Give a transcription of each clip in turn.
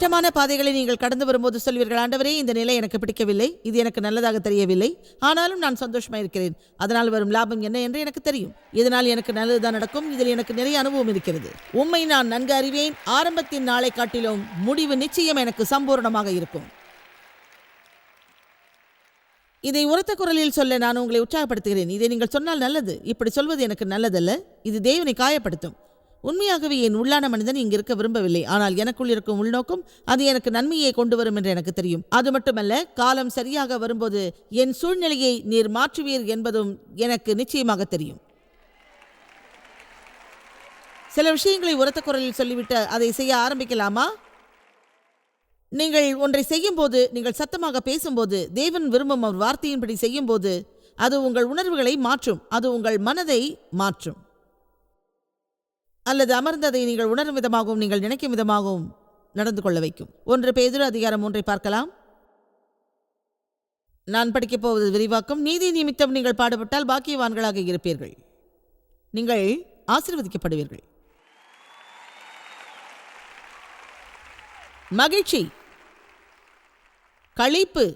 கஷ்டமான பாதைகளை நீங்கள் கடந்து வரும்போது சொல்வீர்கள் ஆண்டவரே இந்த நிலை எனக்கு பிடிக்கவில்லை. இது எனக்கு நல்லதாக தெரியவில்லை. ஆனாலும் நான் சந்தோஷமா இருக்கிறேன். அதனால் வரும் லாபம் என்ன என்று எனக்கு தெரியும். இதனால் எனக்கு நல்லதுதான் நடக்கும். இதில் எனக்கு நிறைய அனுபவம் இருக்கிறது. உண்மை நான் நன்கு அறிவேன். ஆரம்பத்தின் நாளை காட்டிலும் முடிவு நிச்சயம் எனக்கு சம்பூர்ணமாக இருக்கும். இதை உரத்த குரலில் சொல்ல நான் உங்களை உற்சாகப்படுத்துகிறேன். இதை நீங்கள் சொன்னால் நல்லது. இப்படி சொல்வது எனக்கு நல்லதல்ல. இது தேவனை காயப்படுத்தும். உண்மையாகவே என் உள்ளான மனிதன் இங்கு இருக்க விரும்பவில்லை. ஆனால் எனக்குள் இருக்கும் உள்நோக்கம் அது எனக்கு நன்மையை கொண்டு வரும் என்று எனக்கு தெரியும். அது மட்டுமல்ல காலம் சரியாக வரும்போது என் சூழ்நிலையை நீர் மாற்றுவீர் என்பதும் எனக்கு நிச்சயமாக தெரியும். சில விஷயங்களை உரத்த குரலில் சொல்லிவிட்டு அதை செய்ய ஆரம்பிக்கலாமா? நீங்கள் ஒன்றை செய்யும்போது நீங்கள் சத்தமாக பேசும்போது தேவன் விரும்பும் அவர் வார்த்தையின்படி செய்யும்போது அது உங்கள் உணர்வுகளை மாற்றும் அது உங்கள் மனதை மாற்றும். அல்லது அமர்ந்ததை நீங்கள் உணரும் விதமாகவும் நீங்கள் நினைக்கும் விதமாகவும் நடந்து கொள்ள வைக்கும். ஒன்று பேதிரு அதிகாரம் ஒன்றை பார்க்கலாம். நான் படிக்கப் போவது விரிவாக்கம். நீதி நிமித்தம் நீங்கள் பாடுபட்டால் பாக்கியவான்களாக இருப்பீர்கள். நீங்கள் ஆசீர்வதிக்கப்படுவீர்கள். மகிழ்ச்சி. களிப்பு.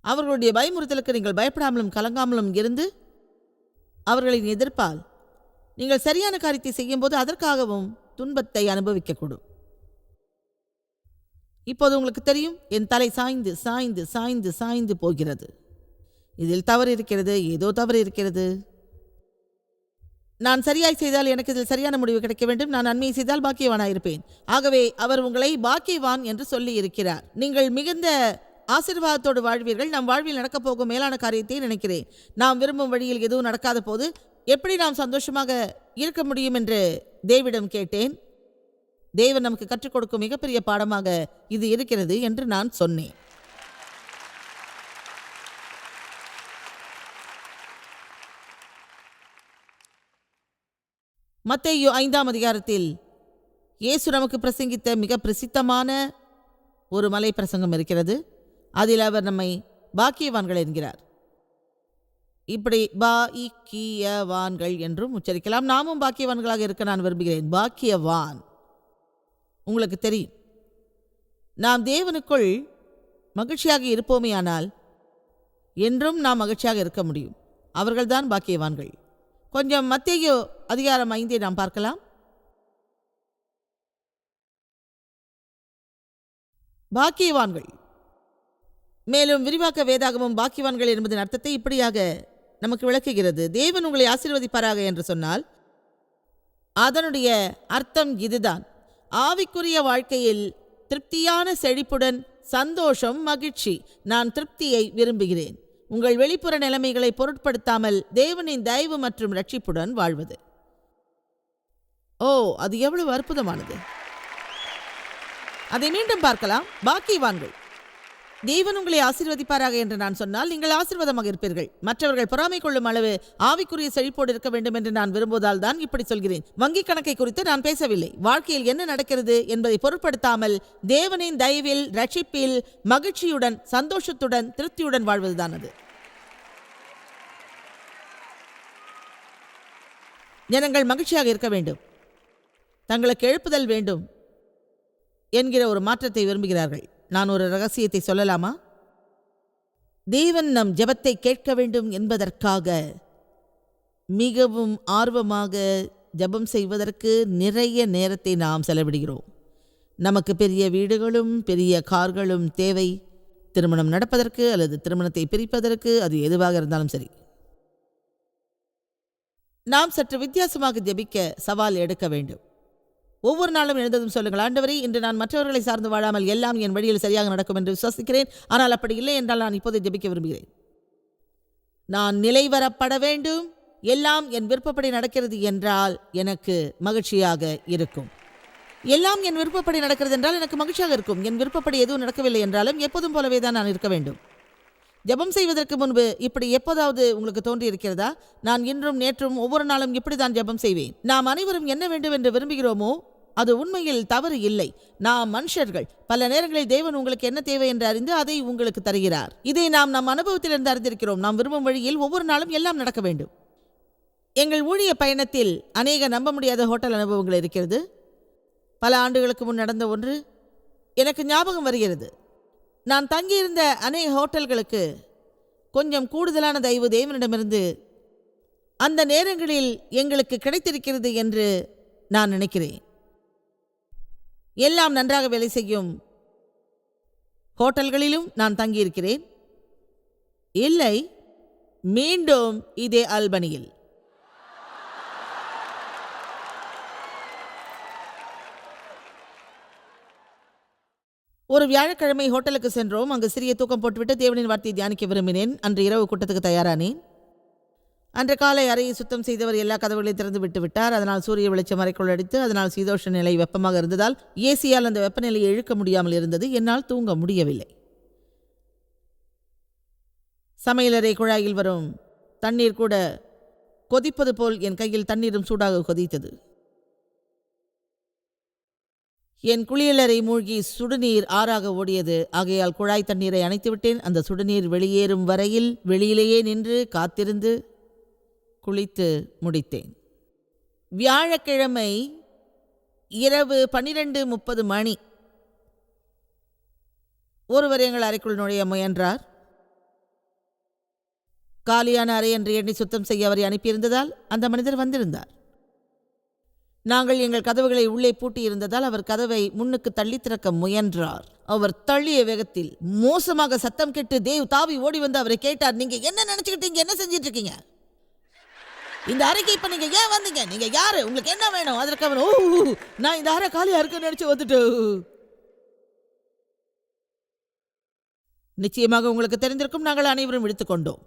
அவர்களுடைய பயமுறுத்தலுக்கு நீங்கள் பயப்படாமலும் கலங்காமலும் இருந்து அவர்களின் எதிர்ப்பால் நீங்கள் சரியான காரியத்தை செய்யும்போது அதற்காகவும் துன்பத்தை அனுபவிக்கக்கூடும். இப்போது உங்களுக்கு தெரியும் என் தலை சாய்ந்து சாய்ந்து சாய்ந்து சாய்ந்து போகிறது. இதில் தவறு இருக்கிறது ஏதோ தவறு இருக்கிறது. நான் சரியாய் செய்தால் எனக்கு இதில் சரியான முடிவு கிடைக்க வேண்டும். நான் நன்மை செய்தால் பாக்கியவானாயிருப்பேன் ஆகவே அவர் உங்களை பாக்கியவான் என்று சொல்லி இருக்கிறார். நீங்கள் மிகுந்த ஆசீர்வாதத்தோடு வாழ்வீர்கள். நம் வாழ்வில் நடக்கப் போகும் மேலான காரியத்தை நினைக்கிறேன். நாம் விரும்பும் வழியில் எதுவும் நடக்காத போது எப்படி நாம் சந்தோஷமாக இருக்க முடியும் என்று தேவிடம் கேட்டேன். தேவன் நமக்கு கற்றுக் கொடுக்கும் மிகப்பெரிய பாடமாக இது இருக்கிறது என்று நான் சொன்னேன். மத்தையோ ஐந்தாம் அதிகாரத்தில் இயேசு நமக்கு பிரசங்கித்த மிக பிரசித்தமான ஒரு மலை பிரசங்கம் இருக்கிறது. அதில் அவர் நம்மை பாக்கியவான்கள் என்கிறார். இப்படி பா இக்கியவான்கள் என்றும் உச்சரிக்கலாம். நாமும் பாக்கியவான்களாக இருக்க நான் விரும்புகிறேன். பாக்கியவான். உங்களுக்கு தெரியும். நாம் தேவனுக்குள் மகிழ்ச்சியாக இருப்போமேயானால் என்றும் நாம் மகிழ்ச்சியாக இருக்க முடியும். அவர்கள்தான் பாக்கியவான்கள். கொஞ்சம் மத்திய அதிகாரம் ஐந்தை நாம் பார்க்கலாம். பாக்கியவான்கள். மேலும் விரிவாக்க வேதாகமும் பாக்கியவான்கள் என்பதன் அர்த்தத்தை இப்படியாக நமக்கு விளக்குகிறது. தேவன் உங்களை ஆசீர்வதிப்பாராக என்று சொன்னால் அதனுடைய அர்த்தம் இதுதான். ஆவிக்குரிய வாழ்க்கையில் திருப்தியான செழிப்புடன் சந்தோஷம் மகிழ்ச்சி. நான் திருப்தியை விரும்புகிறேன். உங்கள் வெளிப்புற நிலைமைகளை பொருட்படுத்தாமல் தேவனின் தயவு மற்றும் ரட்சிப்புடன் வாழ்வது. ஓ அது எவ்வளவு அற்புதமானது. அதை மீண்டும் பார்க்கலாம். பாக்கிவான்கள் தேவன் உங்களை ஆசீர்வதிப்பாராக என்று நான் சொன்னால் நீங்கள் ஆசீர்வாதமாக இருப்பீர்கள். மற்றவர்கள் பொறாமை கொள்ளும் அளவு ஆவிக்குரிய செழிப்போடு இருக்க வேண்டும் என்று நான் விரும்புவதால் தான் இப்படி சொல்கிறேன். வங்கிக் கணக்கை குறித்து நான் பேசவில்லை. வாழ்க்கையில் என்ன நடக்கிறது என்பதை பொருட்படுத்தாமல் தேவனின் தயவில் ரட்சிப்பில் மகிழ்ச்சியுடன் சந்தோஷத்துடன் திருப்தியுடன் வாழ்வதுதான் அது. ஜனங்கள் மகிழ்ச்சியாக இருக்க வேண்டும். தங்களுக்கு எழுப்புதல் வேண்டும் என்கிற ஒரு மாற்றத்தை விரும்புகிறார்கள். நான் ஒரு ரகசியத்தை சொல்லலாமா? தேவன் நம் ஜபத்தை கேட்க வேண்டும் என்பதற்காக மிகவும் ஆர்வமாக ஜெபம் செய்வதற்கு நிறைய நேரத்தை நாம் செலவிடுகிறோம். நமக்கு பெரிய வீடுகளும் பெரிய கார்களும் தேவை. திருமணம் நடப்பதற்கு அல்லது திருமணத்தை பிரிப்பதற்கு அது எதுவாக இருந்தாலும் சரி. நாம் சற்று வித்தியாசமாக ஜெபிக்க சவால் எடுக்க வேண்டும். ஒவ்வொரு நாளும் எழுந்ததும் சொல்லுங்கள். ஆண்டவரே இன்று நான் மற்றவர்களை சார்ந்து வாழாமல் எல்லாம் என் வழியில் சரியாக நடக்கும் என்று விசுவாசிக்கிறேன். ஆனால் அப்படி இல்லை என்றால் நான் இப்போதை ஜெபிக்க விரும்புகிறேன். நான் நிலைவரப்பட வேண்டும். எல்லாம் என் விருப்பப்படி நடக்கிறது என்றால் எனக்கு மகிழ்ச்சியாக இருக்கும். எல்லாம் என் விருப்பப்படி நடக்கிறது என்றால் எனக்கு மகிழ்ச்சியாக இருக்கும். என் விருப்பப்படி எதுவும் நடக்கவில்லை என்றாலும் எப்போதும் போலவே தான் நான் இருக்க வேண்டும். ஜெபம் செய்வதற்கு முன்பு இப்படி எப்போதாவது உங்களுக்கு தோன்றியிருக்கிறதா? நான் இன்றும் நேற்றும் ஒவ்வொரு நாளும் இப்படி தான் ஜெபம் செய்வேன். நாம் அனைவரும் என்ன வேண்டும் என்று விரும்புகிறோமோ அது உண்மையில் தவறு இல்லை. நாம் மனுஷர்கள். பல நேரங்களில் தேவன் உங்களுக்கு என்ன தேவை என்று அறிந்து அதை உங்களுக்கு தருகிறார். இதை நாம் நம் அனுபவத்திலிருந்து அறிந்திருக்கிறோம். நாம் விரும்பும் வழியில் ஒவ்வொரு நாளும் எல்லாம் நடக்க வேண்டும். எங்கள் ஊழிய பயணத்தில் அநேக நம்ப முடியாத ஹோட்டல் அனுபவங்கள் இருக்கிறது. பல ஆண்டுகளுக்கு முன் நடந்த ஒன்று எனக்கு ஞாபகம் வருகிறது. நான் தங்கியிருந்த அநேக ஹோட்டல்களுக்கு கொஞ்சம் கூடுதலான தயவு தேவனிடமிருந்து அந்த நேரங்களில் எங்களுக்கு கிடைத்திருக்கிறது என்று நான் நினைக்கிறேன். எல்லாம் நன்றாக வேலை செய்யும் ஹோட்டல்களிலும் நான் தங்கியிருக்கிறேன். இல்லை மீண்டும் இதே ஆல்பனியில். ஒரு வியாழக்கிழமை ஹோட்டலுக்கு சென்றோம். அங்கு சிறிய தூக்கம் போட்டுவிட்டு தேவனின் வார்த்தையை தியானிக்க விரும்பினேன். அன்று இரவு கூட்டத்துக்கு தயாரானேன். அன்று காலை அறையை சுத்தம் செய்தவர் எல்லா கதவுகளையும் திறந்து விட்டு விட்டார். அதனால் சூரிய வெளிச்சம் அறைக்குள் அடித்து அதனால் சீதோஷ நிலை வெப்பமாக இருந்ததால் ஏசியால் அந்த வெப்பநிலையை இழுக்க முடியாமல் இருந்தது. என்னால் தூங்க முடியவில்லை. சமையலறை குழாயில் வரும் தண்ணீர் கூட கொதிப்பது போல் என் கையில் தண்ணீரும் சூடாக கொதித்தது. என் குளியலறை மூழ்கி சுடுநீர் ஆறாக ஓடியது. ஆகையால் குழாய் தண்ணீரை அணைத்துவிட்டேன் அந்த சுடுநீர் வெளியேறும் வரையில் வெளியிலேயே நின்று காத்திருந்து குளித்து முடித்தேன். வியாழக்கிழமை இரவு பன்னிரண்டு முப்பது மணி. ஒருவர் எங்கள் அறைக்குள் நுழைய முயன்றார். காலியான அறை என்று எண்ணி சுத்தம் செய்ய அவரை அனுப்பியிருந்ததால் அந்த மனிதர் வந்திருந்தார். நாங்கள் எங்கள் கதவுகளை உள்ளே பூட்டியிருந்ததால் அவர் கதவை முன்னுக்கு தள்ளி திறக்க முயன்றார். அவர் தள்ளிய வேகத்தில் மோசமாக சத்தம் கேட்டு தேவ் தாவி ஓடி வந்து அவரை கேட்டார். நீங்க என்ன நினைச்சுக்கிட்டீங்க என்ன செஞ்சிட்டு இருக்கீங்க இந்த அறைக்கு இப்ப நீங்க ஏன் வந்தீங்க? நீங்க யாரு? உங்களுக்கு என்ன வேணும்? அதற்கு அவன் ஓ நான் இந்த அறை காலியா இருக்குன்னு நினைச்சு வந்துட்டு நிச்சயமாக உங்களுக்கு தெரிந்திருக்கும் நாங்கள் அனைவரும் விடுத்துக்கொண்டோம்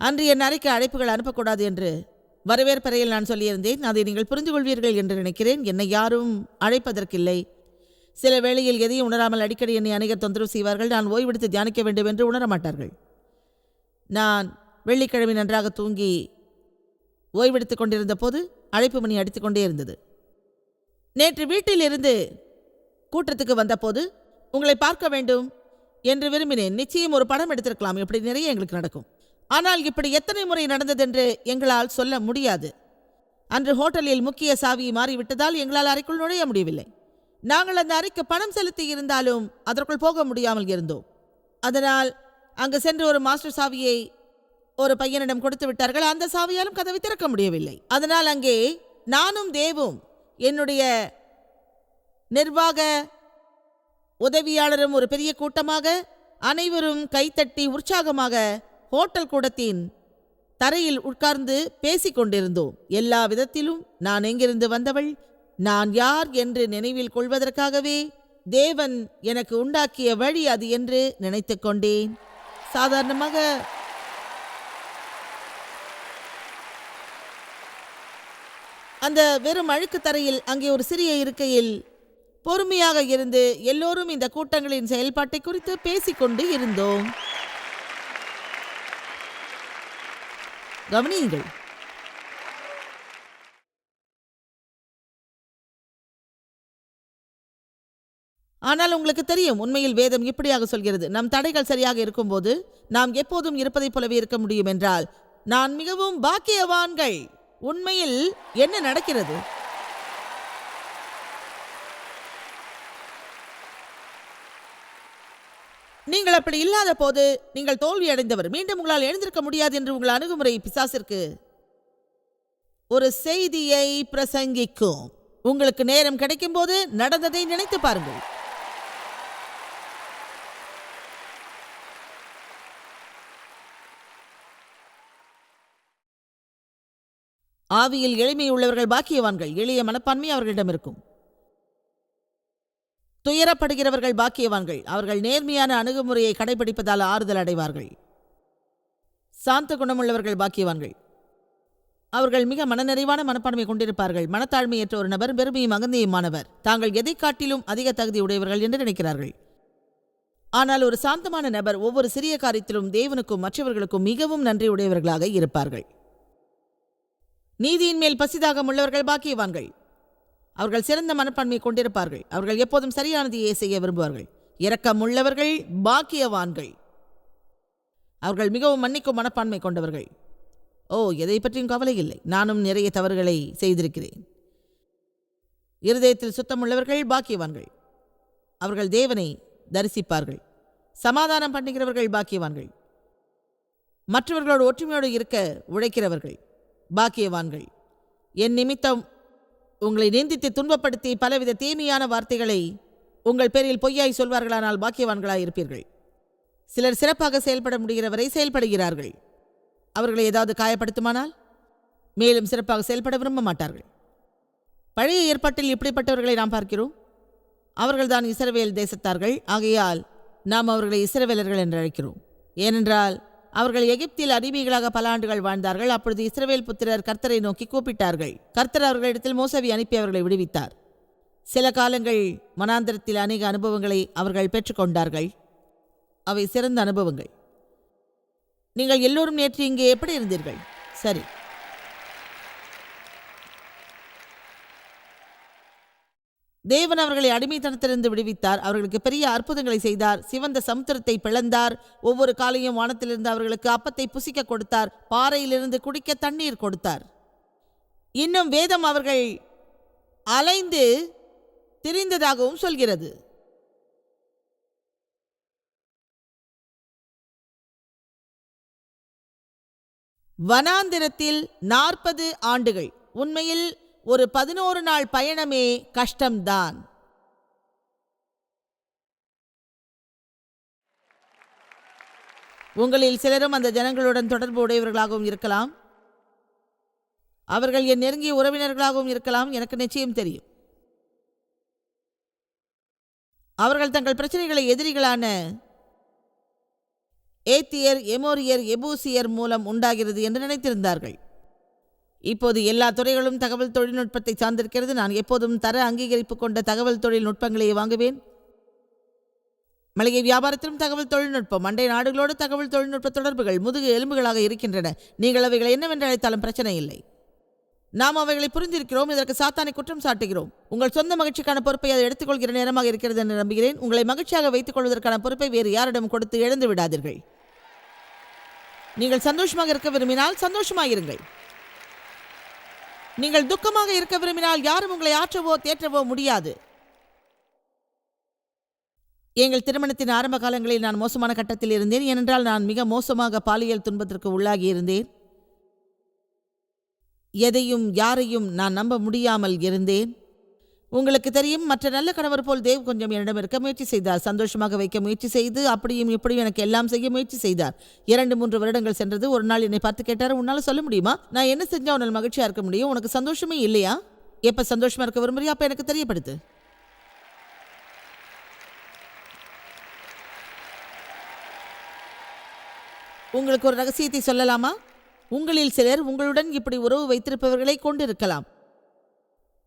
அன்று என் அறைக்கு அழைப்புகள் அனுப்பக்கூடாது என்று வரவேற்பறையில் நான் சொல்லியிருந்தேன் அதை நீங்கள் புரிந்து கொள்வீர்கள் என்று நினைக்கிறேன். என்னை யாரும் அழைப்பதற்கில்லை. சில வேளையில் எதையும் உணராமல் அடிக்கடி என்னை அநேக தொந்தரவு செய்வார்கள். நான் ஓய்வெடுத்து தியானிக்க வேண்டும் என்று உணர மாட்டார்கள். நான் வெள்ளிக்கிழமை நன்றாக தூங்கி ஓய்வெடுத்துக் கொண்டிருந்த போது அழைப்பு மணி அடித்துக்கொண்டே இருந்தது. நேற்று வீட்டிலிருந்து கூட்டத்துக்கு வந்தபோது உங்களை பார்க்க வேண்டும் என்று விரும்பினேன். நிச்சயம் ஒரு படம் எடுத்திருக்கலாம். இப்படி நிறைய எங்களுக்கு நடக்கும். ஆனால் இப்படி எத்தனை முறை நடந்ததென்று எங்களால் சொல்ல முடியாது. அன்று ஹோட்டலில் முக்கிய சாவி மாறிவிட்டதால் எங்களால் அறைக்குள் நுழைய முடியவில்லை. நாங்கள் அந்த அறைக்கு பணம் செலுத்தி இருந்தாலும் அதற்குள் போக முடியாமல் இருந்தோம். அதனால் அங்கு சென்று ஒரு மாஸ்டர் சாவியை ஒரு பையனிடம் கொடுத்து விட்டார்கள். அந்த சாவியாலும் கதவை திறக்க முடியவில்லை. அதனால் அங்கே நானும் தேவும் என்னுடைய நிர்வாக உதவியாளரும் ஒரு பெரிய கூட்டமாக அனைவரும் கைத்தட்டி உற்சாகமாக ஹோட்டல் கூடத்தின் தரையில் உட்கார்ந்து பேசிக் கொண்டிருந்தோம் எல்லா விதத்திலும் நான் எங்கிருந்து வந்தவள்? நான் யார் என்று நினைவில் கொள்வதற்காகவே தேவன் எனக்கு உண்டாக்கிய வழி அது என்று நினைத்து கொண்டேன். சாதாரணமாக அந்த வெறும் அழுக்கு தரையில் அங்கே ஒரு சிறிய இருக்கையில் பொறுமையாக இருந்து எல்லோரும் இந்த கூட்டங்களின் செயல்பாட்டை குறித்து பேசிக்கொண்டு இருந்தோம். கவனியுங்கள். ஆனால் உங்களுக்கு தெரியும் உண்மையில் வேதம் இப்படியாக சொல்கிறது. நம் தடைகள் சரியாக இருக்கும்போது நாம் எப்போதும் இருப்பதைப் போலவே இருக்க முடியும் என்றால் நான் மிகவும் பாக்கியவான்கள். உண்மையில் என்ன நடக்கிறது? நீங்கள் அப்படி இல்லாத போது நீங்கள் தோல்வி அடைந்தவர் மீண்டும் உங்களால் எழுந்திருக்க முடியாது என்று உங்கள் அணுகுமுறை பிசாசிற்கு. ஒரு செய்தியை பிரசங்கிக்கும். உங்களுக்கு நேரம் கிடைக்கும் போது நடந்ததை நினைத்து பாருங்கள். ஆவியில் எளிமை உள்ளவர்கள் பாக்கியவான்கள். எளிய மனப்பான்மை அவர்களிடம் இருக்கும். துயரப்படுகிறவர்கள் பாக்கியவான்கள். அவர்கள் நேர்மையான அணுகுமுறையை கடைபிடிப்பதால் ஆறுதல் அடைவார்கள். சாந்த குணமுள்ளவர்கள் பாக்கியவான்கள். அவர்கள் மிக மனநிறைவான மனப்பான்மை கொண்டிருப்பார்கள். மனத்தாழ்மையற்ற ஒரு நபர் பெருமையும் அகந்தியுமானவர் தாங்கள் எதை காட்டிலும் அதிக தகுதி உடையவர்கள் என்று நினைக்கிறார்கள். ஆனால் ஒரு சாந்தமான நபர் ஒவ்வொரு சிறிய காரியத்திலும் தேவனுக்கும் மற்றவர்களுக்கும் மிகவும் நன்றியுடையவர்களாக இருப்பார்கள். நீதியின் மேல் பசிதாகம் உள்ளவர்கள் பாக்கியவான்கள். அவர்கள் சிறந்த மனப்பான்மை கொண்டிருப்பார்கள். அவர்கள் எப்போதும் சரியானதையே செய்ய விரும்புவார்கள். இரக்கம் உள்ளவர்கள் பாக்கியவான்கள். அவர்கள் மிகவும் மன்னிக்கும் மனப்பான்மை கொண்டவர்கள். ஓ எதை பற்றியும் கவலை இல்லை. நானும் நிறைய தவறுகளை செய்திருக்கிறேன். இருதயத்தில் சுத்தமுள்ளவர்கள் பாக்கியவான்கள். அவர்கள் தேவனை தரிசிப்பார்கள். சமாதானம் பண்ணுகிறவர்கள் பாக்கியவான்கள். மற்றவர்களோடு ஒற்றுமையோடு இருக்க உழைக்கிறவர்கள் பாக்கியவான்கள். என் நிமித்தம் உங்களை நிந்தித்து துன்பப்படுத்தி பலவித தீமையான வார்த்தைகளை உங்கள் பேரில் பொய்யாய் சொல்வார்களானால் பாக்கியவான்களாய் இருப்பீர்கள் சிலர் சிறப்பாக செயல்பட முடிகிறவரை செயல்படுகிறார்கள். அவர்களை ஏதாவது காயப்படுத்துமானால்? மேலும் சிறப்பாக செயல்பட விரும்ப மாட்டார்கள். பழைய ஏற்பாட்டில் இப்படிப்பட்டவர்களை நாம் பார்க்கிறோம். அவர்கள்தான் இஸ்ரவேல் தேசத்தார்கள். ஆகையால் நாம் அவர்களை இஸ்ரவேலர்கள் என்று அழைக்கிறோம். ஏனென்றால் அவர்கள் எகிப்தில் அடிமைகளாக பல ஆண்டுகள் வாழ்ந்தார்கள். அப்பொழுது இஸ்ரவேல் புத்திரர் கர்த்தரை நோக்கி கூப்பிட்டார்கள். கர்த்தர் அவர்களிடத்தில் மோசவி அனுப்பி அவர்களை விடுவித்தார். சில காலங்கள் மனாந்திரத்தில் அநேக அனுபவங்களை அவர்கள் பெற்றுக்கொண்டார்கள். அவை சிறந்த அனுபவங்கள். நீங்கள் எல்லோரும் நேற்று இங்கே எப்படி இருந்தீர்கள்? சரி. தேவன் அவர்களை அடிமைத்தனத்திலிருந்து விடுவித்தார். அவர்களுக்கு பெரிய அற்புதங்களை செய்தார். சிவந்த சமுத்திரத்தை பிளந்தார். ஒவ்வொரு காலையும் வானத்திலிருந்து அவர்களுக்கு அப்பத்தை புசிக்க கொடுத்தார். பாறையிலிருந்து குடிக்க தண்ணீர் கொடுத்தார். இன்னும் வேதம் அவர்கள் அலைந்து திரிந்ததாகவும் சொல்கிறது. வனாந்திரத்தில் நாற்பது ஆண்டுகள். உண்மையில் ஒரு பதினோரு நாள் பயணமே கஷ்டம்தான். உங்களில் சிலரும் அந்த ஜனங்களுடன் தொடர்பு உடையவர்களாகவும் இருக்கலாம். அவர்கள் என் நெருங்கிய உறவினர்களாகவும் இருக்கலாம் எனக்கு நிச்சயம் தெரியும். அவர்கள் தங்கள் பிரச்சனைகளை எதிரிகளான ஏத்தியர் எமோரியர் எபூசியர் மூலம் உண்டாகிறது என்று நினைத்திருந்தார்கள். இப்போது எல்லா துறைகளும் தகவல் தொழில்நுட்பத்தை சார்ந்திருக்கிறது. நான் எப்போதும் தர அங்கீகரிப்பு கொண்ட தகவல் தொழில்நுட்பங்களை வாங்குவேன். மளிகை வியாபாரத்திலும் தகவல் தொழில்நுட்பம் அண்டை நாடுகளோடு தகவல் தொழில்நுட்ப தொடர்புகள் முதுகு எலும்புகளாக இருக்கின்றன. நீங்கள் அவைகளை என்னவென்று அழைத்தாலும் பிரச்சனை இல்லை. நாம் அவைகளை புரிந்திருக்கிறோம். இதற்கு சாத்தானை குற்றம் சாட்டுகிறோம். உங்கள் சொந்த மகிழ்ச்சிக்கான பொறுப்பை அதை எடுத்துக்கொள்கிற நேரமாக இருக்கிறது என்று நம்புகிறேன். உங்களை மகிழ்ச்சியாக வைத்துக் கொள்வதற்கான பொறுப்பை வேறு யாரிடம் கொடுத்து இழந்து விடாதீர்கள். நீங்கள் சந்தோஷமாக இருக்க விரும்பினால் சந்தோஷமாக இருங்கள் நீங்கள் துக்கமாக இருக்க விரும்பினால் யாரும் உங்களை ஆற்றவோ தேற்றவோ முடியாது. எங்கள் திருமணத்தின் ஆரம்ப காலங்களில் நான் மோசமான கட்டத்தில் இருந்தேன். ஏனென்றால் நான் மிக மோசமாக பாலியல் துன்பத்திற்கு உள்ளாகி இருந்தேன். எதையும் யாரையும் நான் நம்ப முடியாமல் இருந்தேன். உங்களுக்கு தெரியும் மற்ற நல்ல கணவர் போல் தேவ் கொஞ்சம் என்னிடம் இருக்க முயற்சி செய்தார். சந்தோஷமாக வைக்க முயற்சி செய்து அப்படியும் இப்படியும் எனக்கு எல்லாம் செய்ய முயற்சி செய்தார். இரண்டு மூன்று வருடங்கள் சென்றது. ஒரு நாள் என்னை பார்த்து கேட்டார் உன்னால் சொல்ல முடியுமா? நான் என்ன செஞ்சா உன்னால் மகிழ்ச்சியா இருக்க முடியும்? உனக்கு சந்தோஷமே இல்லையா? எப்ப சந்தோஷமா இருக்க விரும்புறியா அப்ப எனக்கு தெரியப்படுத்து. உங்களுக்கு ஒரு ரகசியத்தை சொல்லலாமா? உங்களில் சிலர் உங்களுடன் இப்படி உறவு வைத்திருப்பவர்களை கொண்டிருக்கலாம்.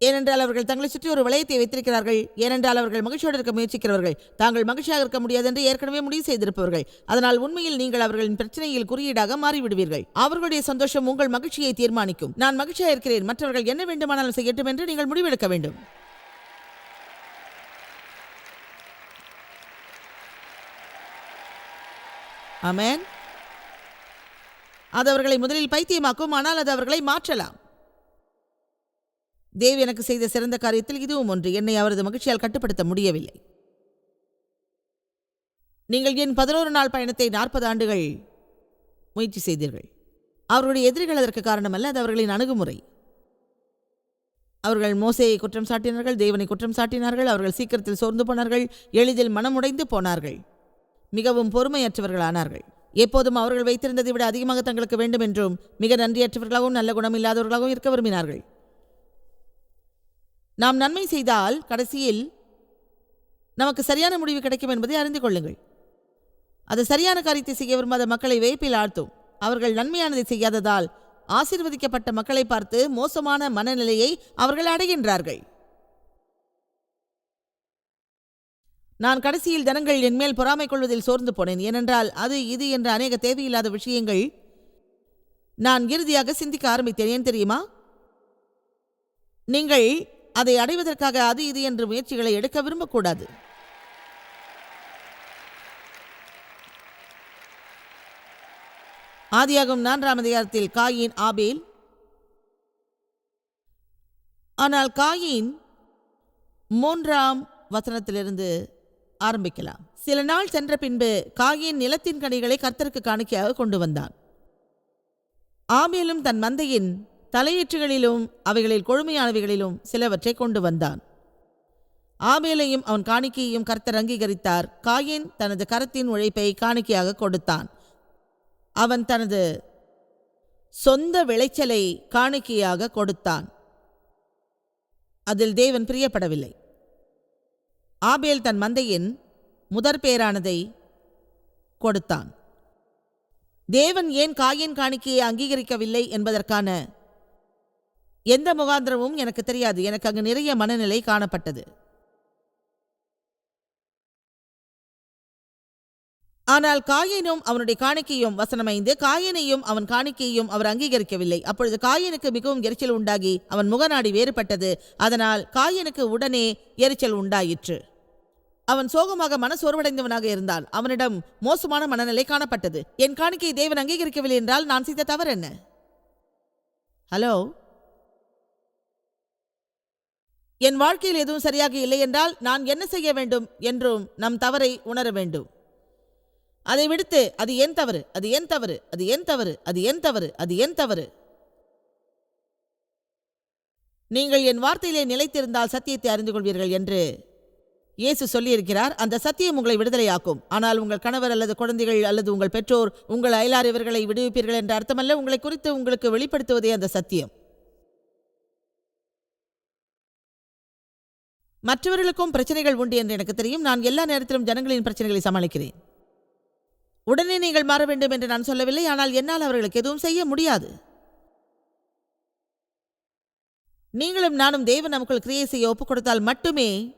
ஏனென்றால் அவர்கள் தங்களை சுற்றி ஒரு வளையத்தை வைத்திருக்கிறார்கள். ஏனென்றால் அவர்கள் மகிழ்ச்சியோடு இருக்க முயற்சிக்கிறவர்கள். தாங்கள் மகிழ்ச்சியாக இருக்க முடியாது என்று ஏற்கனவே முடிவு செய்திருப்பவர்கள். அதனால் உண்மையில் நீங்கள் அவர்களின் பிரச்சனையில் குறியீடாக மாறிவிடுவீர்கள். அவர்களுடைய சந்தோஷம் உங்கள் மகிழ்ச்சியை தீர்மானிக்கும். நான் மகிழ்ச்சியாக இருக்கிறேன். மற்றவர்கள் என்ன வேண்டுமானாலும் செய்யட்டும் என்று நீங்கள் முடிவெடுக்க வேண்டும். அமேன் அது அவர்களை முதலில் பைத்தியமாக்கும். ஆனால் அது அவர்களை மாற்றலாம். தேவ் எனக்கு செய்த சிறந்த காரியத்தில் இதுவும் ஒன்று. என்னை அவரது மகிழ்ச்சியால் கட்டுப்படுத்த முடியவில்லை. நீங்கள் என் பதினோரு நாள் பயணத்தை நாற்பது ஆண்டுகள் முயற்சி செய்தீர்கள்? அவருடைய எதிரிகள் அதற்கு காரணமல்ல அது அவர்களின் அணுகுமுறை. அவர்கள் மோசையை குற்றம் சாட்டினார்கள் தேவனை குற்றம் சாட்டினார்கள் அவர்கள் சீக்கிரத்தில் சோர்ந்து போனார்கள் எளிதில் மனமுடைந்து போனார்கள் மிகவும் பொறுமையற்றவர்களானார்கள். எப்போதும் அவர்கள் வைத்திருந்ததை விட அதிகமாக தங்களுக்கு வேண்டும் என்றும் மிக நன்றியற்றவர்களாகவும் நல்ல குணமில்லாதவர்களாகவும் இருக்க விரும்பினார்கள். நாம் நன்மை செய்தால் கடைசியில் நமக்கு சரியான முடிவு கிடைக்கும் என்பதை அறிந்து கொள்ளுங்கள். அது சரியான காரியத்தை செய்ய விரும்பாத மக்களை வேப்பில் ஆழ்த்தும். அவர்கள் நன்மையானதை செய்யாததால் ஆசீர்வதிக்கப்பட்ட மக்களை பார்த்து மோசமான மனநிலையை அவர்கள் அடைகின்றார்கள். நான் கடைசியில் தனங்கள் என் மேல் பொறாமை கொள்வதில் சோர்ந்து போனேன். ஏனென்றால் அது இது என்ற அநேக தேவையில்லாத விஷயங்கள் நான் இறுதியாக சிந்திக்க ஆரம்பித்தேன். ஏன் தெரியுமா? நீங்கள் அதை அடைவதற்காக அது இது என்று முயற்சிகளை எடுக்க விரும்பக்கூடாது. ஆதியாகும் நான்காம் அதிகாரத்தில் காயின் ஆபேல். ஆனால் காயின் மூன்றாம் வசனத்திலிருந்து ஆரம்பிக்கலாம். சில நாள் சென்ற பின்பு காயின் நிலத்தின் கனிகளை கர்த்தருக்கு காணிக்கையாக கொண்டு வந்தான். ஆபேலும் தன் மந்தையின் தலையீற்றுகளிலும் அவைகளில் கொழுமையானவைகளிலும் சிலவற்றை கொண்டு வந்தான். ஆபேலையும் அவன் காணிக்கையையும் கர்த்தர் அங்கீகரித்தார். காயின் தனது கரத்தின் உழைப்பை காணிக்கையாக கொடுத்தான். அவன் தனது சொந்த விளைச்சலை காணிக்கையாக கொடுத்தான். அதில் தேவன் பிரியப்படவில்லை. ஆபேல் தன் மந்தையின் முதற் பேரானதை கொடுத்தான். தேவன் ஏன் காயின் காணிக்கையை அங்கீகரிக்கவில்லை என்பதற்கான எந்த முகாந்திரமும் எனக்கு தெரியாது. எனக்கு அங்கு நிறைய மனநிலை காணப்பட்டது. ஆனால் காயனும் அவனுடைய காணிக்கையும் வசனமைந்து காயனையும் அவன் காணிக்கையும் அவர் அங்கீகரிக்கவில்லை. அப்பொழுது காயனுக்கு மிகவும் எரிச்சல் உண்டாகி அவன் முகநாடி வேறுபட்டது. அதனால் காயனுக்கு உடனே எரிச்சல் உண்டாயிற்று. அவன் சோகமாக மனசோர்வடைந்தவனாக இருந்தான். அவனிடம் மோசமான மனநிலை காணப்பட்டது. என் காணிக்கையை தேவன் அங்கீகரிக்கவில்லை என்றால் நான் செய்த தவறு என்ன ஹலோ என் வாழ்க்கையில் எதுவும் சரியாக இல்லை என்றால் நான் என்ன செய்ய வேண்டும் என்றும் நம் தவறை உணர வேண்டும். அதை விடுத்து அது ஏன் தவறு அது ஏன் தவறு அது ஏன் தவறு அது ஏன் தவறு அது ஏன் தவறு. நீங்கள் என் வார்த்தையிலே நிலைத்திருந்தால் சத்தியத்தை அறிந்து கொள்வீர்கள் என்று இயேசு சொல்லியிருக்கிறார். அந்த சத்தியம் உங்களை விடுதலையாக்கும். ஆனால் உங்கள் கணவர் அல்லது குழந்தைகள் அல்லது உங்கள் பெற்றோர் உங்கள் அயலார் இவர்களை விடுவிப்பீர்கள் என்ற அர்த்தமல்ல. உங்களை குறித்து உங்களுக்கு வெளிப்படுத்துவதே அந்த சத்தியம். மற்றவர்களுக்கும் பிரச்சனைகள் உண்டு என்று எனக்கு தெரியும். நான் எல்லா நேரத்திலும் ஜனங்களின் பிரச்சனைகளை சமாளிக்கிறேன். உடனே நீங்கள் மாற வேண்டும் என்று நான் சொல்லவில்லை. ஆனால் என்னால் அவர்களுக்கு எதுவும் செய்ய முடியாது. நீங்களும் நானும் தேவன் நமக்குள் கிரியை செய்ய ஒப்புக் கொடுத்தால் மட்டுமே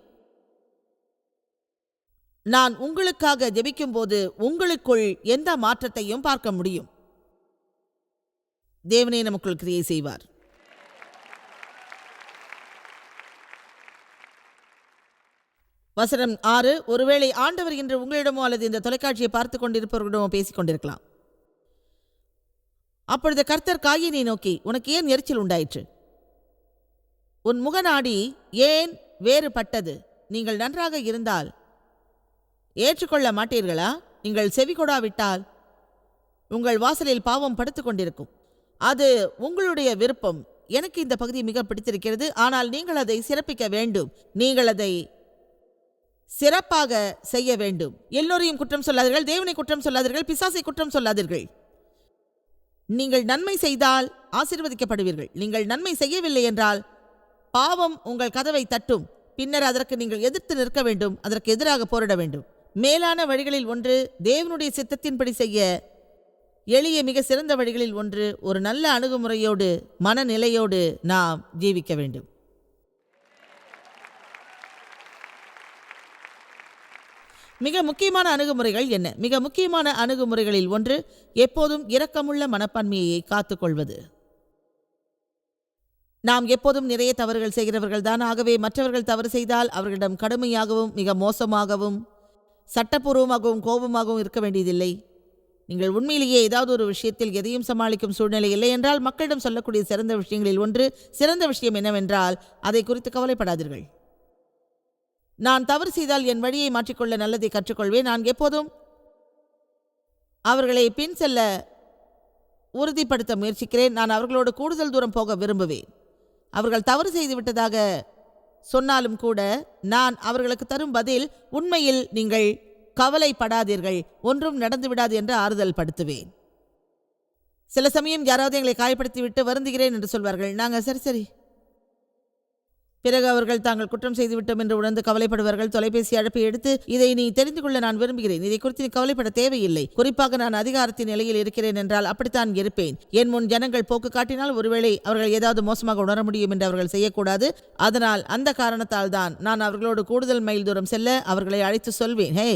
நான் உங்களுக்காக ஜெபிக்கும் போது உங்களுக்குள் எந்த மாற்றத்தையும் பார்க்க முடியும். தேவனே நமக்குள் கிரியை செய்வார். வசனம் ஆறு ஒருவேளை ஆண்டவர் இன்று உங்களிடமோ அல்லது இந்த தொலைக்காட்சியை பார்த்து கொண்டிருப்பவர்களிடமோ பேசிக் கொண்டிருக்கலாம் அப்பொழுது கர்த்தர் காயினை நோக்கி உனக்கு ஏன் எரிச்சல் உண்டாயிற்று? உன் முகநாடி ஏன் வேறுபட்டது? நீங்கள் நன்றாக இருந்தால் ஏற்றுக்கொள்ள மாட்டீர்களா? நீங்கள் செவி கொடாவிட்டால் உங்கள் வாசலில் பாவம் படுத்து கொண்டிருக்கும். அது உங்களுடைய விருப்பம். எனக்கு இந்த பகுதி மிக பிடித்திருக்கிறது. ஆனால் நீங்கள் அதை சிறப்பிக்க வேண்டும். நீங்கள் அதை சிறப்பாக செய்ய வேண்டும். எல்லோரையும் குற்றம் சொல்லாதீர்கள் தேவனை குற்றம் சொல்லாதீர்கள் பிசாசை குற்றம் சொல்லாதீர்கள். நீங்கள் நன்மை செய்தால் ஆசீர்வதிக்கப்படுவீர்கள். நீங்கள் நன்மை செய்யவில்லை என்றால் பாவம் உங்கள் கதவை தட்டும். பின்னர் அதற்கு நீங்கள் எதிர்த்து நிற்க வேண்டும் அதற்கு எதிராக போரிட வேண்டும். மேலான வழிகளில் ஒன்று தேவனுடைய சித்தத்தின்படி செய்ய எளிய மிக சிறந்த வழிகளில் ஒன்று ஒரு நல்ல அணுகுமுறையோடு மனநிலையோடு நாம் ஜீவிக்க வேண்டும். மிக முக்கியமான அணுகுமுறைகள் என்ன? மிக முக்கியமான அணுகுமுறைகளில் ஒன்று எப்போதும் இரக்கமுள்ள மனப்பான்மையை காத்துக்கொள்வது. நாம் எப்போதும் நிறைய தவறுகள் செய்கிறவர்கள் தான். ஆகவே மற்றவர்கள் தவறு செய்தால் அவர்களிடம் கடுமையாகவும் மிக மோசமாகவும் சட்டப்பூர்வமாகவும் கோபமாகவும் இருக்க வேண்டியதில்லை. நீங்கள் உண்மையிலேயே ஏதாவது ஒரு விஷயத்தில் எதையும் சமாளிக்கும் சூழ்நிலை இல்லை என்றால் மக்களிடம் சொல்லக்கூடிய சிறந்த விஷயங்களில் ஒன்று சிறந்த விஷயம் என்னவென்றால் அதை குறித்து கவலைப்படாதீர்கள். நான் தவறு செய்தால் என் வழியை மாற்றிக்கொள்ள நல்லதை கற்றுக்கொள்வேன். நான் எப்போதும் அவர்களை பின் செல்ல உறுதிப்படுத்த முயற்சிக்கிறேன். நான் அவர்களோடு கூடுதல் தூரம் போக விரும்புவேன். அவர்கள் தவறு செய்து விட்டதாக சொன்னாலும் கூட நான் அவர்களுக்கு தரும் பதில் உண்மையில் நீங்கள் கவலைப்படாதீர்கள். ஒன்றும் நடந்து விடாது என்று ஆறுதல் படுத்துவேன். சில சமயம் யாராவது எங்களை காயப்படுத்திவிட்டு வருந்துகிறேன் என்று சொல்வார்கள். நாங்கள் சரி சரி. பிறகு அவர்கள் தாங்கள் குற்றம் செய்துவிட்டோம் என்று உணர்ந்து கவலைப்படுவார்கள். தொலைபேசி அழைப்பை எடுத்து இதை நீ தெரிந்து கொள்ள நான் விரும்புகிறேன். இதை குறித்து நீ கவலைப்பட தேவையில்லை. குறிப்பாக நான் அதிகாரத்தின் நிலையில் இருக்கிறேன் என்றால் அப்படித்தான் இருப்பேன். என் முன் ஜனங்கள் போக்கு காட்டினால் ஒருவேளை அவர்கள் ஏதாவது மோசமாக உணர முடியும் என்று அவர்கள் செய்யக்கூடாது. அதனால் அந்த காரணத்தால் தான் நான் அவர்களோடு கூடுதல் மைல் தூரம் செல்ல அவர்களை அழைத்து சொல்வேன். ஹே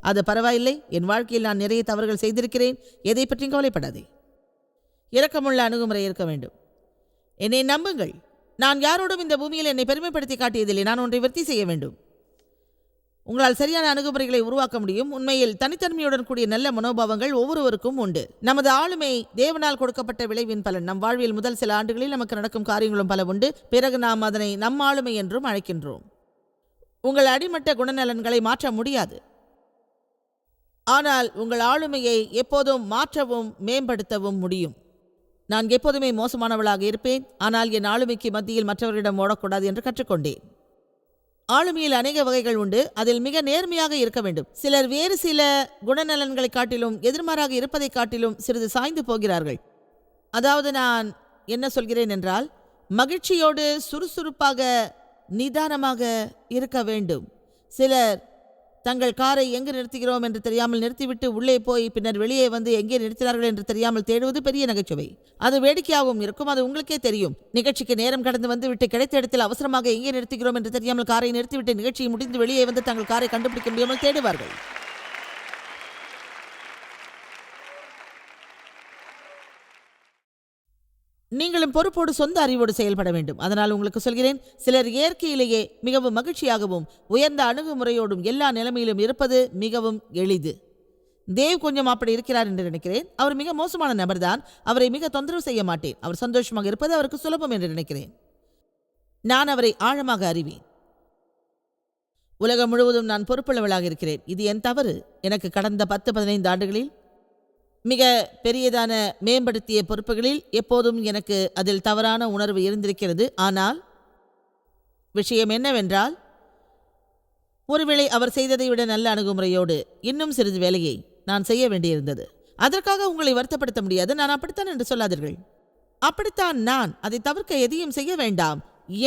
அது பரவாயில்லை. என் வாழ்க்கையில் நான் நிறைய தவறுகள் செய்திருக்கிறேன். எதை பற்றியும் கவலைப்படாதே. இரக்கமுள்ள அணுகுமுறை இருக்க வேண்டும். என்னை நம்புங்கள். நான் யாரோடும் இந்த பூமியில் என்னை பெருமைப்படுத்தி காட்டியதில்லை. நான் ஒன்றை விருத்தி செய்ய வேண்டும். உங்களால் சரியான அணுகுமுறைகளை உருவாக்க முடியும். உண்மையில் தனித்தன்மையுடன் கூடிய நல்ல மனோபாவங்கள் ஒவ்வொருவருக்கும் உண்டு. நமது ஆளுமை தேவனால் கொடுக்கப்பட்ட விளைவின் பலன். நம் வாழ்வில் முதல் சில ஆண்டுகளில் நமக்கு நடக்கும் காரியங்களும் பல உண்டு. பிறகு நாம் அதனை நம் ஆளுமை என்றும் அழைக்கின்றோம். உங்கள் அடிமட்ட குணநலன்களை மாற்ற முடியாது. ஆனால் உங்கள் ஆளுமையை எப்போதும் மாற்றவும் மேம்படுத்தவும் முடியும். நான் எப்போதுமே மோசமானவளாக இருப்பேன் ஆனால் என் ஆளுமைக்கு மத்தியில் மற்றவர்களிடம் ஓடக்கூடாது என்று கற்றுக்கொண்டேன். ஆளுமையில் அநேக வகைகள் உண்டு அதில் மிக நேர்மையாக இருக்க வேண்டும். சிலர் வேறு சில குணநலன்களை காட்டிலும் எதிர்மாறாக இருப்பதை காட்டிலும் சிறிது சாய்ந்து போகிறார்கள். அதாவது நான் என்ன சொல்கிறேன் என்றால் மகிழ்ச்சியோடு சுறுசுறுப்பாக நிதானமாக இருக்க வேண்டும். சிலர் தங்கள் காரை எங்கு நிறுத்துகிறோம் என்று தெரியாமல் நிறுத்திவிட்டு உள்ளே போய் பின்னர் வெளியே வந்து எங்கே நிறுத்தினார்கள் என்று தெரியாமல் தேடுவது பெரிய நகைச்சுவை. அது வேடிக்கையாகவும் இருக்கும் அது உங்களுக்கே தெரியும். நிகழ்ச்சிக்கு நேரம் கடந்து வந்து விட்டு கிடைத்த இடத்தில் அவசரமாக எங்கே நிறுத்துகிறோம் என்று தெரியாமல் காரை நிறுத்திவிட்டு நிகழ்ச்சியை முடிந்து வெளியே வந்து தங்கள் காரை கண்டுபிடிக்க முடியாமல் தேடுவார்கள். நீங்களும் பொறுப்போடு சொந்த அறிவோடு செயல்பட வேண்டும். அதனால் உங்களுக்கு சொல்கிறேன் சிலர் இயற்கையிலேயே மிகவும் மகிழ்ச்சியாகவும் உயர்ந்த அணுகுமுறையோடும் எல்லா நிலைமையிலும் இருப்பது மிகவும் எளிது. தேவ் கொஞ்சம் அப்படி இருக்கிறார் என்று நினைக்கிறேன். அவர் மிக மோசமான நபர்தான். அவரை மிக தொந்தரவு செய்ய மாட்டேன். அவர் சந்தோஷமாக இருப்பது அவருக்கு சுலபம் என்று நினைக்கிறேன். நான் அவரை ஆழமாக அறிவேன். உலகம் முழுவதும் நான் பொறுப்புள்ளவளாக இருக்கிறேன். இது என் தவறு. எனக்கு கடந்த பத்து பதினைந்து ஆண்டுகளில் மிக பெரியதான மேம்படுத்திய பொறுப்புகளில் எப்போதும் எனக்கு அதில் தவறான உணர்வு இருந்திருக்கிறது. ஆனால் விஷயம் என்னவென்றால் ஒருவேளை அவர் செய்ததை விட நல்ல அணுகுமுறையோடு இன்னும் சிறிது வேலையை நான் செய்ய வேண்டியிருந்தது. அதற்காக உங்களை வருத்தப்படுத்த முடியாது. நான் அப்படித்தான் என்று சொல்லாதீர்கள். அப்படித்தான் நான் அதை தவிர்க்க எதையும் செய்ய வேண்டாம்.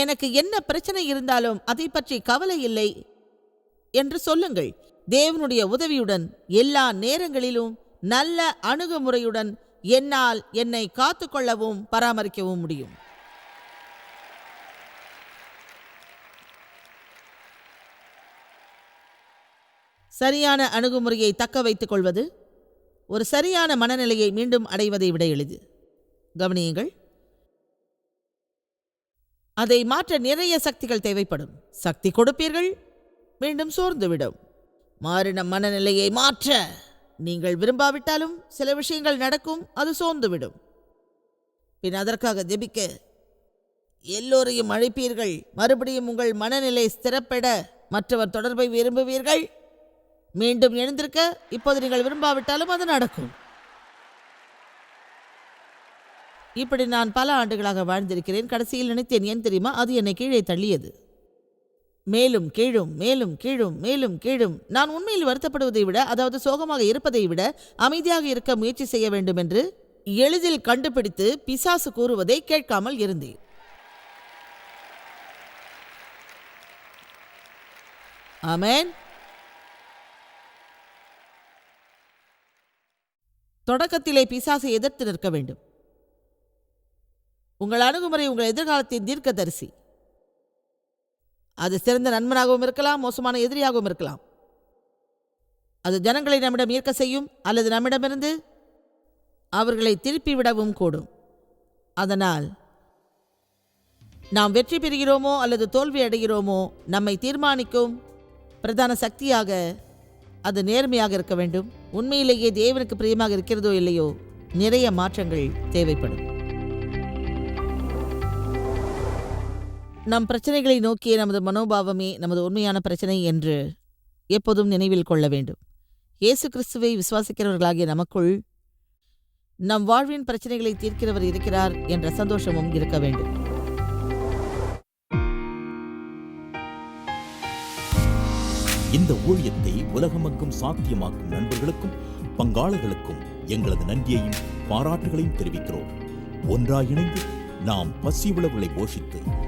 எனக்கு என்ன பிரச்சனை இருந்தாலும் அதை பற்றி கவலை இல்லை என்று சொல்லுங்கள். தேவனுடைய உதவியுடன் எல்லா நேரங்களிலும் நல்ல அணுகுமுறையுடன் என்னால் என்னை காத்துக்கொள்ளவும் பராமரிக்கவும் முடியும். சரியான அணுகுமுறையை தக்க வைத்துக் கொள்வது ஒரு சரியான மனநிலையை மீண்டும் அடைவதை விட எளிது. கவனியுங்கள். அதை மாற்ற நிறைய சக்திகள் தேவைப்படும். சக்தி கொடுப்பீர்கள் மீண்டும் சோர்ந்துவிடும். மாறின மனநிலையை மாற்ற நீங்கள் விரும்பாவிட்டாலும் சில விஷயங்கள் நடக்கும் அது சோர்ந்துவிடும். பின் அதற்காக ஜெபிக்க எல்லோரையும் அழைப்பீர்கள் மறுபடியும் உங்கள் மனநிலை ஸ்திரப்பட மற்றவர் தொடர்பை விரும்புவீர்கள்? மீண்டும் எழுந்திருக்க இப்போது நீங்கள் விரும்பாவிட்டாலும் அது நடக்கும். இப்படி நான் பல ஆண்டுகளாக வாழ்ந்திருக்கிறேன் கடைசியில் நினைத்தேன் ஏன் தெரியுமா? அது என்னை கீழே தள்ளியது. மேலும் கீழும் மேலும் கீழும் மேலும் கீழும். நான் உண்மையில் வருத்தப்படுவதை விட அதாவது சோகமாக இருப்பதை விட அமைதியாக இருக்க முயற்சி செய்ய வேண்டும் என்று எளிதில் கண்டுபிடித்து பிசாசு கூறுவதை கேட்காமல் இருந்தேன். அமேன் தொடக்கத்திலே பிசாசை எதிர்த்து நிற்க வேண்டும். உங்கள் அணுகுமுறை உங்கள் எதிர்காலத்தின் தீர்க்கதரிசி. அது சிறந்த நண்பனாகவும் இருக்கலாம் மோசமான எதிரியாகவும் இருக்கலாம். அது ஜனங்களை நம்மிடம் ஈர்க்க செய்யும் அல்லது நம்மிடமிருந்து அவர்களை திருப்பி விடவும் கூடும். அதனால் நாம் வெற்றி பெறுகிறோமோ அல்லது தோல்வி அடைகிறோமோ நம்மை தீர்மானிக்கும் பிரதான சக்தியாக அது நேர்மையாக இருக்க வேண்டும். உண்மையிலேயே தேவனுக்கு பிரியமாக இருக்கிறதோ இல்லையோ நிறைய மாற்றங்கள் தேவைப்படும். நம் பிரச்சனைகளை நோக்கிய நமது மனோபாவமே நமது உண்மையான பிரச்சனை என்று எப்போதும் நினைவில் கொள்ள வேண்டும். இயேசு கிறிஸ்துவை விசுவாசிக்கிறவர்களாகிய நமக்குள் நம் வாழ்வின் பிரச்சனைகளை தீர்க்கிறவர் இருக்கிறார் என்ற சந்தோஷமும் இருக்க வேண்டும். இந்த ஊழியத்தை உலகமெங்கும் சாத்தியமாக்கும் நண்பர்களுக்கும் பங்காளர்களுக்கும் எங்களது நன்றியையும் பாராட்டுகளையும் தெரிவிக்கிறோம். ஒன்றாயிணைந்து நாம் பசி உழவுகளை போஷித்து